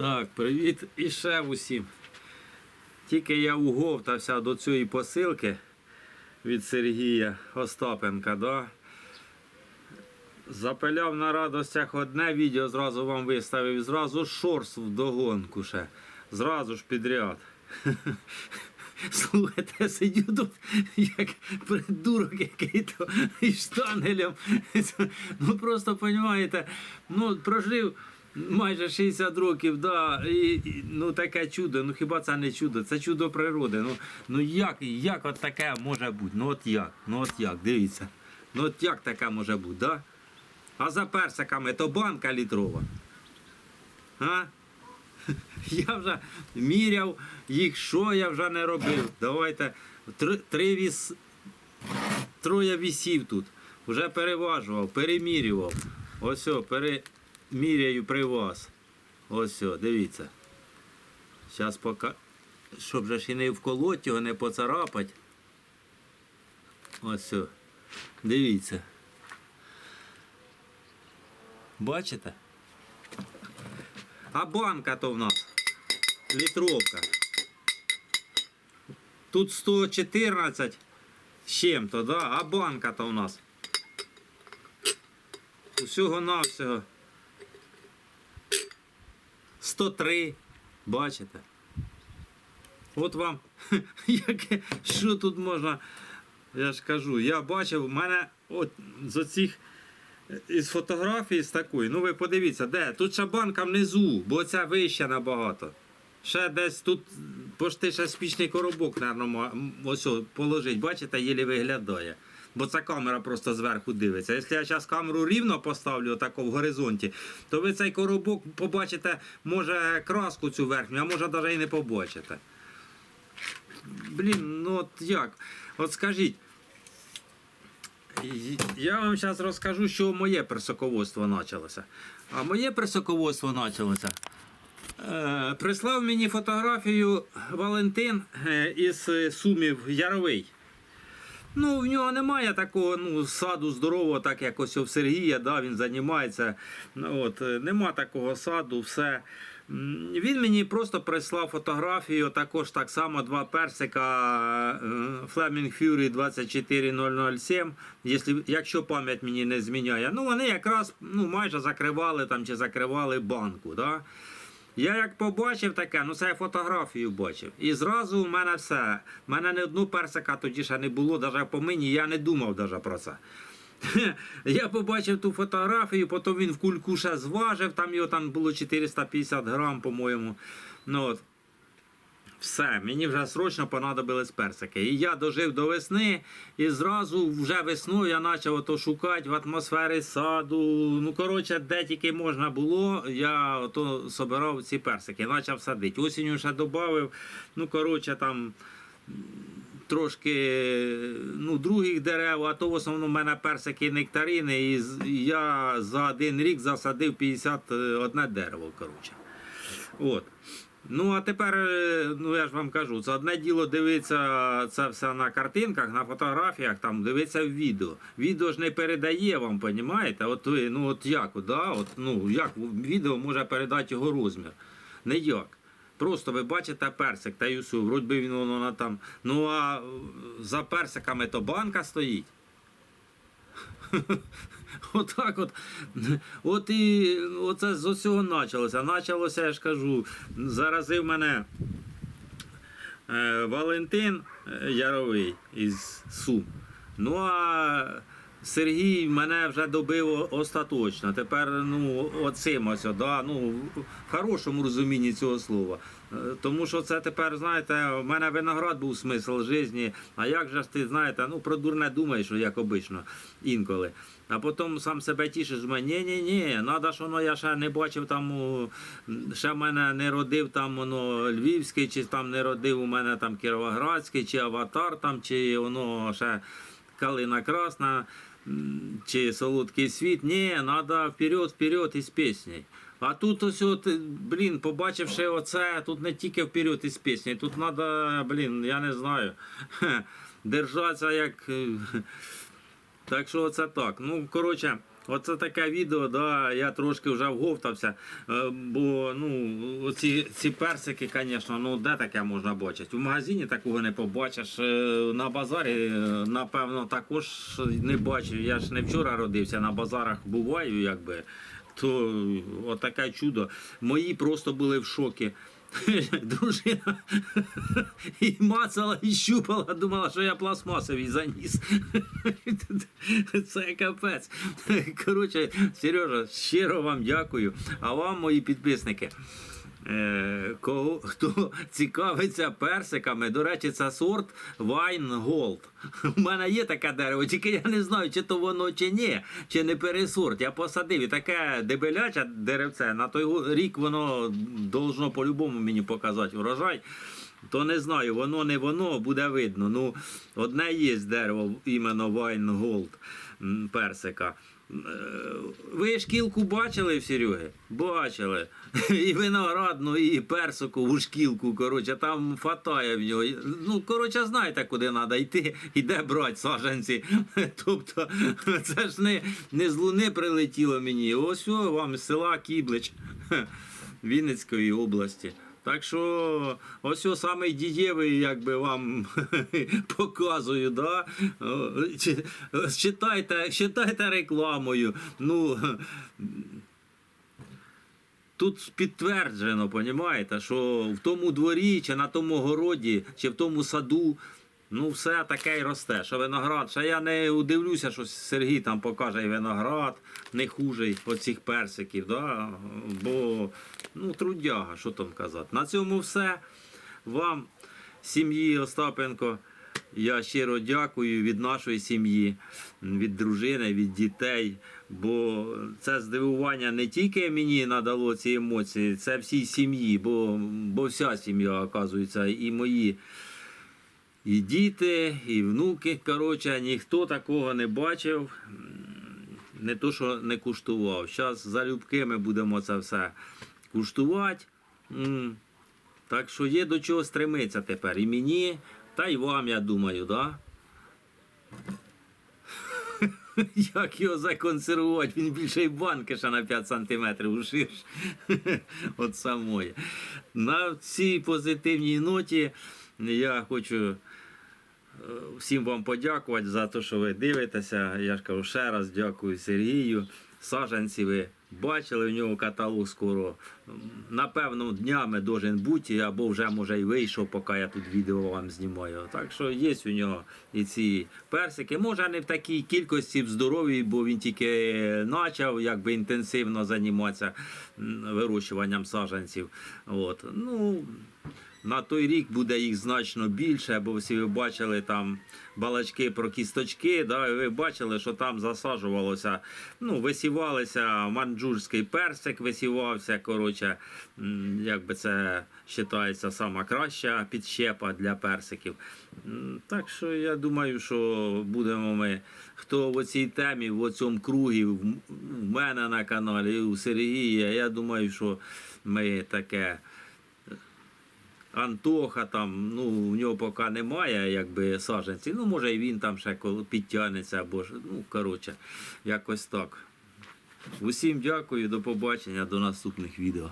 Так, привіт іще усім. Тільки я уговтався до цієї посилки від Сергія Остапенка, да? Запиляв на радостях одне відео, зразу вам виставив, зразу шорс вдогонку ще. Зразу ж підряд. Слухайте, сидю тут, як придурок який-то із штангелем. Ну просто розумієте, ну прожив майже 60 років, да, і, і, ну таке чудо, ну хіба це не чудо, це чудо природи. Ну, ну як, як от таке може бути? Ну от як? Ну от як, дивіться. Ну от як таке може бути, да? А за персиками то банка літрова. А? Я вже міряв їх, що я вже не робив. Давайте три, три віс, троє вісів тут. Вже переважував, перемірював. Ось, о, переміряю при вас. Ось, о, дивіться. Зараз поки, щоб же ж і не вколоть його, не поцарапать. Ось, о. дивіться. Бачите? А банка то в нас літровка. Тут 114 з чим-то, да? а банка то в нас. Усього навсього 103. Бачите? От вам, що тут можна, я ж кажу, я бачив, в мене от з оцих із фотографії з такої, ну ви подивіться, де? Тут ще банка внизу, бо ця вища набагато. Ще десь тут пошти ще спічний коробок, наверно, ось положить, бачите, єлі виглядає. Бо ця камера просто зверху дивиться. Якщо я зараз камеру рівно поставлю, отако в горизонті, то ви цей коробок побачите, може, краску цю верхню, а може навіть і не побачите. Блін, ну от як? От скажіть. Я вам зараз розкажу, що моє персиководство почалося. А моє персиководство почалося. Е, прислав мені фотографію Валентин е, із е, Сумів Яровий. Ну, в нього немає такого ну, саду здорового, так як ось у Сергія, да, він займається. Ну, От, е, нема такого саду, все. Він мені просто прислав фотографію, також так само два персика е, Flaming Fury 24007, якщо, якщо пам'ять мені не зміняє. Ну, вони якраз ну, майже закривали там чи закривали банку. Да? Я як побачив таке, ну це я фотографію бачив. І зразу в мене все. У мене не одну персика тоді ще не було, навіть по мені, я не думав навіть про це. Я побачив ту фотографію, потім він в кульку ще зважив, там його там було 450 грам, по-моєму. Ну, от. Все, мені вже срочно понадобились персики. І я дожив до весни, і зразу вже весною я почав ото шукати в атмосфері саду. Ну, коротше, де тільки можна було, я ото собирав ці персики, почав садити. Осінню ще додав, ну, коротше, там трошки ну, других дерев, а то в основному в мене персики нектарини, і я за один рік засадив 51 дерево. коротше. От. Ну, а тепер, е, ну я ж вам кажу, це одне діло дивитися це все на картинках, на фотографіях, там дивитися в відео. Відео ж не передає вам, понімаєте? От ви, ну от як, да? от, ну, як відео може передати його розмір? Ніяк. Просто ви бачите персик та усе, вроді він воно там. Ну а за персиками то банка стоїть. Отак от. От і оце з усього почалося. Почалося, я ж кажу, заразив мене е, Валентин е, Яровий із Сум. Ну а Сергій мене вже добив остаточно. Тепер ну, оцим ось, да, ну, в хорошому розумінні цього слова. Е, Тому що це тепер, знаєте, в мене виноград був смисл житті. А як же ж ти знаєте, ну про дурне думаєш, як обично інколи. А потім сам себе тішиш, ні, ні, ні, треба ж воно, я ще не бачив там, ще мене не родив там воно Львівський, чи там не родив у мене там Кіровоградський, чи Аватар там, чи воно ще Калина Красна, чи Солодкий світ. Ні, треба вперед, вперед із піснею. А тут ось от, блін, побачивши оце, тут не тільки вперед із піснею, тут треба, блін, я не знаю, держатися як. Так що це так. Ну, коротше, Оце таке відео, да, я трошки вже вговтався, е, бо ну, ці, ці персики, звісно, ну де таке можна бачити? В магазині такого не побачиш. е, На базарі, е, напевно, також не бачив. Я ж не вчора родився, на базарах буваю, якби. То отаке чудо. Мої просто були в шокі. Дружина і мацала, і щупала, думала, що я пластмасовий заніс. Це капець. Коротше, Сережа, щиро вам дякую. А вам, мої підписники. Е, кого, хто цікавиться персиками, до речі, це сорт Wine Gold. У мене є таке дерево, тільки я не знаю, чи то воно чи ні, чи не пересорт. Я посадив і таке дебеляче деревце. На той рік воно должно по-любому мені показати врожай. То не знаю, воно не воно, буде видно. Ну, одне є дерево, іменно Gold персика. Ви шкілку бачили в Сереги? Бачили. І виноградну, і персикову шкілку, коротше, там фатає в нього. Ну, коротше, знаєте, куди треба йти і де брати саджанці. Тобто, це ж не, не з луни прилетіло мені. Ось о, вам з села Кіблич Вінницької області. Так що ось о саме дієвий, якби вам показую, да? Читайте, читайте рекламою. Ну, Тут підтверджено, понімаєте, що в тому дворі, чи на тому городі, чи в тому саду, ну все таке й росте. Що виноград. Ще я не удивлюся, що Сергій там покаже і виноград, не хужий оцих персиків, да? бо ну, трудяга, що там казати. На цьому все. Вам, сім'ї Остапенко, я щиро дякую від нашої сім'ї, від дружини, від дітей. Бо це здивування не тільки мені надало ці емоції, це всій сім'ї, бо, бо вся сім'я, оказується, і мої і діти, і внуки. Коротше, ніхто такого не бачив, не то, що не куштував. Зараз залюбки ми будемо це все куштувати. Так що є до чого стремитися тепер. І мені, та й вам, я думаю, да? Як його законсервувати? Він більше й банки ще на 5 сантиметрів уширш. От самої. На цій позитивній ноті я хочу всім вам подякувати за те, що ви дивитеся. Я ж кажу ще раз дякую Сергію. Сажанці ви бачили в нього каталог скоро. Напевно, днями должен бути, або вже може й вийшов, поки я тут відео вам знімаю. Так що є у нього і ці персики. Може не в такій кількості в здоров'ї, бо він тільки почав якби інтенсивно займатися вирощуванням саджанців. От. Ну, на той рік буде їх значно більше, бо всі ви бачили там балачки про кісточки. Да, ви бачили, що там засаджувалося, ну, висівалися манджурський персик, висівався. Коротше, як би це вважається сама краща підщепа для персиків. Так що я думаю, що будемо ми. Хто в цій темі, в цьому кругі, в мене на каналі, у Сергія, я думаю, що ми таке. Антоха там, ну, у нього поки немає, якби саженців. Ну, може, і він там ще підтягнеться, або ж, ну, коротше, якось так. Усім дякую, до побачення, до наступних відео.